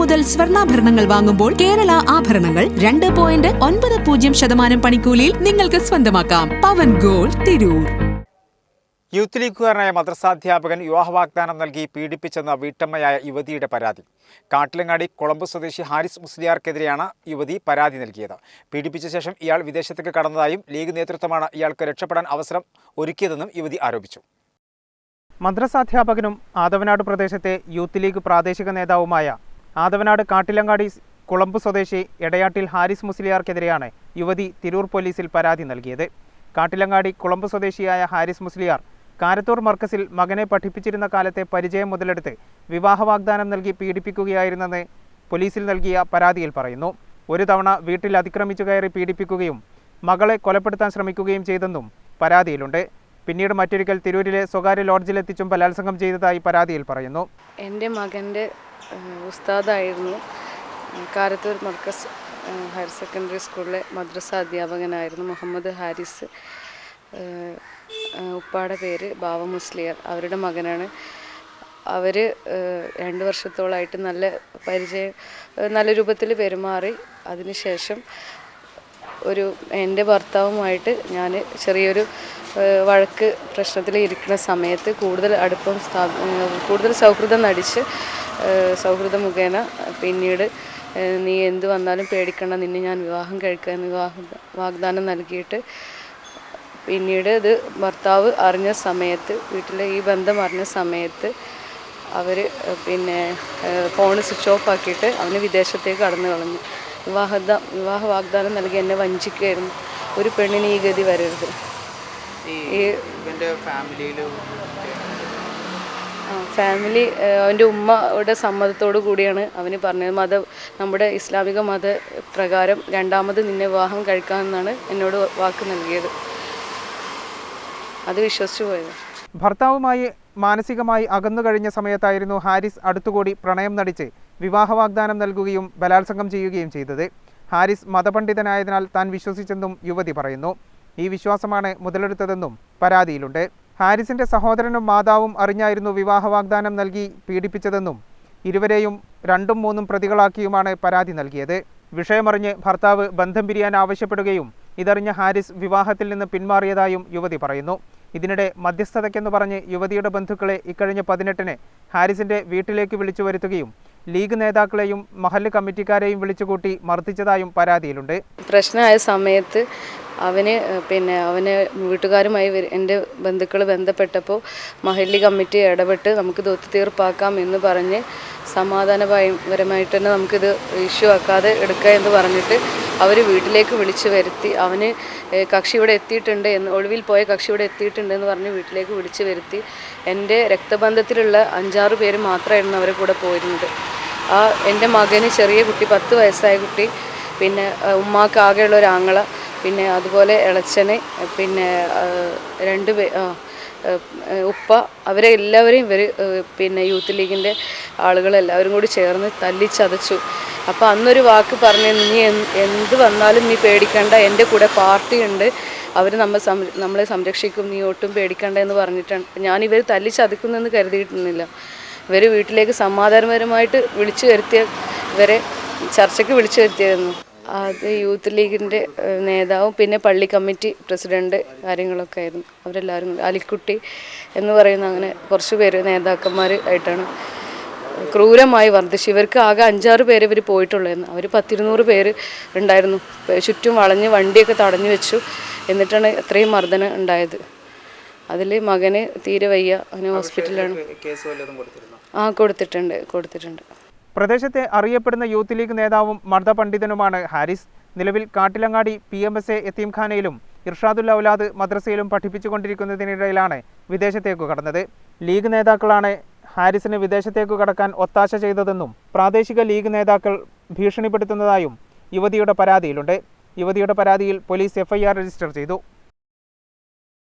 മുതൽ സ്വർണാഭരണങ്ങൾ വാങ്ങുമ്പോൾ കേരള ആഭരണങ്ങൾ രണ്ട് പോയിന്റ് ഒൻപത് പൂജ്യം ശതമാനം പണിക്കൂലിയിൽ നിങ്ങൾക്ക് സ്വന്തമാക്കാം. പവൻ ഗോൾ തിരൂർ. യൂത്ത് ലീഗുകാരനായ മദ്രസാധ്യാപകൻ വിവാഹ വാഗ്ദാനം നൽകി പീഡിപ്പിച്ചെന്ന വീട്ടമ്മയായ യുവതിയുടെ പരാതി. കാട്ടിലങ്ങാടി കൊളംബ് സ്വദേശി ഹാരിസ് മുസ്ലിയാർക്കെതിരെയാണ് യുവതി പരാതി നൽകിയത്. പീഡിപ്പിച്ച ശേഷം ഇയാൾ വിദേശത്തേക്ക് കടന്നതായും ലീഗ് നേതൃത്വമാണ് ഇയാൾക്ക് രക്ഷപ്പെടാൻ അവസരം ഒരുക്കിയതെന്നും യുവതി ആരോപിച്ചു. മദ്രസാധ്യാപകനും ആദവനാട് പ്രദേശത്തെ യൂത്ത് ലീഗ് പ്രാദേശിക നേതാവുമായ ആദവനാട് കാട്ടിലങ്ങാടി കുളമ്പ് സ്വദേശി എടയാട്ടിൽ ഹാരിസ് മുസ്ലിയാർക്കെതിരെയാണ് യുവതി തിരൂർ പോലീസിൽ പരാതി നൽകിയത്. കാട്ടിലങ്ങാടി കുളമ്പ് സ്വദേശിയായ ഹാരിസ് മുസ്ലിയാർ കാരത്തൂർ മർക്കസിൽ മകനെ പഠിപ്പിച്ചിരുന്ന കാലത്തെ പരിചയം മുതലെടുത്ത് വിവാഹ വാഗ്ദാനം നൽകി പീഡിപ്പിക്കുകയായിരുന്നെന്ന് പോലീസിൽ നൽകിയ പരാതിയിൽ പറയുന്നു. ഒരു തവണ വീട്ടിൽ അതിക്രമിച്ചു കയറി പീഡിപ്പിക്കുകയും മകളെ കൊലപ്പെടുത്താൻ ശ്രമിക്കുകയും ചെയ്തെന്നും പരാതിയിലുണ്ട്. പിന്നീട് മറ്റൊരിക്കൽ തിരൂരിലെ സ്വകാര്യ ലോഡ്ജിലെത്തിച്ചും ബലാത്സംഗം ചെയ്തതായി പരാതിയിൽ പറയുന്നു. എന്റെ മകന്റെ ഉസ്താദായിരുന്നു. കാരത്തൂർ മർക്കസ് ഹയർ സെക്കൻഡറി സ്കൂളിലെ മദ്രസ അധ്യാപകനായിരുന്നു മുഹമ്മദ് ഹാരിസ്. ഉപ്പാടെ പേര് ബാവ മുസ്ലിയർ. അവരുടെ മകനാണ്. അവർ രണ്ട് വർഷത്തോളായിട്ട് നല്ല പരിചയം നല്ല രൂപത്തിൽ പെരുമാറി. അതിനുശേഷം ഒരു എന്റെ ഭർത്താവുമായിട്ട് ഞാൻ ചെറിയൊരു വഴക്ക് പ്രശ്നത്തിൽ ഇരിക്കുന്ന സമയത്ത് കൂടുതൽ അടുപ്പം കൂടുതൽ സൗഹൃദം നടിച്ച് സൗഹൃദ മുഖേന പിന്നീട് നീ എന്ത് വന്നാലും പേടിക്കണ്ട നിന്നെ ഞാൻ വിവാഹം കഴിക്കുക എന്ന് വിവാഹ വാഗ്ദാനം നൽകിയിട്ട് പിന്നീട് ഇത് ഭർത്താവ് അറിഞ്ഞ സമയത്ത് വീട്ടിലെ ഈ ബന്ധം അറിഞ്ഞ സമയത്ത് അവർ പിന്നെ ഫോൺ സ്വിച്ച് ഓഫ് ആക്കിയിട്ട് അവന് വിദേശത്തേക്ക് കടന്നു കളഞ്ഞു. വിവാഹ വിവാഹ വാഗ്ദാനം നൽകി എന്നെ വഞ്ചിക്കുകയായിരുന്നു. ഒരു പെണ്ണിന് ഈ ഗതി വരരുത്. ഈ ആ, ഫാമിലി അവന്റെ ഉമ്മയുടെ സമ്മതത്തോടു കൂടിയാണ് അവന് പറഞ്ഞത്. മത നമ്മുടെ ഇസ്ലാമിക മത പ്രകാരം രണ്ടാമത് നിന്നെ വിവാഹം കഴിക്കാമെന്നാണ് എന്നോട് വാക്ക് നൽകിയത്. അത് വിശ്വസിച്ചു പോയത്. ഭർത്താവുമായി മാനസികമായി അകന്നു കഴിഞ്ഞ സമയത്തായിരുന്നു ഹാരിസ് അടുത്തുകൂടി പ്രണയം നടിച്ച് വിവാഹ വാഗ്ദാനം നൽകുകയും ബലാത്സംഗം ചെയ്യുകയും ചെയ്തത്. ഹാരിസ് മതപണ്ഡിതനായതിനാൽ താൻ വിശ്വസിച്ചെന്നും യുവതി പറയുന്നു. ഈ വിശ്വാസമാണ് മുതലെടുത്തതെന്നും പരാതിയിലുണ്ട്. ഹാരിസിന്റെ സഹോദരനും മാതാവും അറിഞ്ഞായിരുന്നു വിവാഹ വാഗ്ദാനം നൽകി പീഡിപ്പിച്ചതെന്നും ഇരുവരെയും രണ്ടും മൂന്നും പ്രതികളാക്കിയുമാണ് പരാതി നൽകിയത്. വിഷയമറിഞ്ഞ് ഭർത്താവ് ബന്ധം പിരിയാൻ ആവശ്യപ്പെടുകയും ഇതറിഞ്ഞ ഹാരിസ് വിവാഹത്തിൽ നിന്ന് പിന്മാറിയതായും യുവതി പറയുന്നു. ഇതിനിടെ മധ്യസ്ഥതയ്ക്കെന്ന് പറഞ്ഞ് യുവതിയുടെ ബന്ധുക്കളെ ഇക്കഴിഞ്ഞ പതിനെട്ടിന് ഹാരിസിന്റെ വീട്ടിലേക്ക് വിളിച്ചു വരുത്തുകയും ലീഗ് നേതാക്കളെയും മഹല്ല് കമ്മിറ്റിക്കാരെയും വിളിച്ചുകൂട്ടി മർദ്ദിച്ചതായും പരാതിയിലുണ്ട്. പ്രശ്നമായ സമയത്ത് അവന് പിന്നെ അവന് വീട്ടുകാരുമായി എന്റെ ബന്ധുക്കൾ ബന്ധപ്പെട്ടപ്പോൾ മഹല്ലി കമ്മിറ്റി ഇടപെട്ട് നമുക്കിത് ഒത്തുതീർപ്പാക്കാം എന്ന് പറഞ്ഞ് സമാധാനപരമായിട്ട് തന്നെ നമുക്കിത് ഇഷ്യൂ ആക്കാതെ എടുക്കുക എന്ന് പറഞ്ഞിട്ട് അവർ വീട്ടിലേക്ക് വിളിച്ചു വരുത്തി അവന് കക്ഷി ഇവിടെ എത്തിയിട്ടുണ്ട് എന്ന് ഒളിവിൽ പോയ കക്ഷി ഇവിടെ എത്തിയിട്ടുണ്ട് എന്ന് പറഞ്ഞ് വീട്ടിലേക്ക് വിളിച്ചു വരുത്തി. എന്റെ രക്തബന്ധത്തിലുള്ള അഞ്ചാറ് പേര് മാത്രമായിരുന്നു അവരെ കൂടെ പോയിരുന്നത്. ആ എന്റെ മകന് ചെറിയ കുട്ടി പത്ത് വയസ്സായ കുട്ടി പിന്നെ ഉമ്മാക്ക് ആകെയുള്ള ഒരു ആങ്ങള പിന്നെ അതുപോലെ ഇളച്ചന് പിന്നെ രണ്ട് ഉപ്പ അവരെ എല്ലാവരെയും ഇവർ പിന്നെ യൂത്ത് ലീഗിന്റെ ആളുകളെല്ലാവരും കൂടി ചേർന്ന് തല്ലിച്ചതച്ചു. അപ്പോൾ അന്നൊരു വാക്ക് പറഞ്ഞു നീ എന്ത് വന്നാലും നീ പേടിക്കണ്ട എന്റെ കൂടെ പാർട്ടി ഉണ്ട് അവർ നമ്മൾ നമ്മളെ സംരക്ഷിക്കും നീ ഒട്ടും പേടിക്കണ്ട എന്ന് പറഞ്ഞിട്ടാണ്. ഞാനിവർ തല്ലിച്ചതക്കുന്നെന്ന് കരുതിയിരുന്നില്ല ഇവർ വീട്ടിലേക്ക് സമാധാനപരമായിട്ട് വിളിച്ചു വരുത്തിയ ഇവരെ ചർച്ചയ്ക്ക് വിളിച്ചു വരുത്തിയായിരുന്നു. അത് യൂത്ത് ലീഗിന്റെ നേതാവും പിന്നെ പള്ളി കമ്മിറ്റി പ്രസിഡന്റ് കാര്യങ്ങളൊക്കെ ആയിരുന്നു. അവരെല്ലാവരും അലിക്കുട്ടി എന്ന് പറയുന്ന അങ്ങനെ കുറച്ച് പേര് നേതാക്കന്മാർ ആയിട്ടാണ്. ക്രൂരമായി വർദ്ധിച്ചു. ഇവർക്ക് ആകെ അഞ്ചാറ് പേര് ഇവർ പോയിട്ടുള്ളതെന്ന് അവർ പത്തിരുന്നൂറ് പേര് ഉണ്ടായിരുന്നു. ചുറ്റും വളഞ്ഞ് വണ്ടിയൊക്കെ തടഞ്ഞു വെച്ചു. എന്നിട്ടാണ് ഇത്രയും മർദ്ദനം ഉണ്ടായത്. അതിൽ മകന് തീരെ വയ്യ. അവന് ഹോസ്പിറ്റലിലാണ് ആ കൊടുത്തിട്ടുണ്ട് കൊടുത്തിട്ടുണ്ട്. പ്രദേശത്തെ അറിയപ്പെടുന്ന യൂത്ത് ലീഗ് നേതാവും മർദ്ദപണ്ഡിതനുമാണ് ഹാരിസ്. നിലവിൽ Kattilangadi P M S A എത്തീംഖാനയിലും Irshadul ഔലാദ് മദ്രസയിലും പഠിപ്പിച്ചുകൊണ്ടിരിക്കുന്നതിനിടയിലാണ് വിദേശത്തേക്ക് കടന്നത്. ലീഗ് നേതാക്കളാണ് ഹാരിസിന് വിദേശത്തേക്ക് കടക്കാൻ ഒത്താശ ചെയ്തതെന്നും പ്രാദേശിക ലീഗ് നേതാക്കൾ ഭീഷണിപ്പെടുത്തുന്നതായും യുവതിയുടെ പരാതിയിലുണ്ട്. യുവതിയുടെ പരാതിയിൽ പോലീസ് എഫ്ഐആർ രജിസ്റ്റർ ചെയ്തു.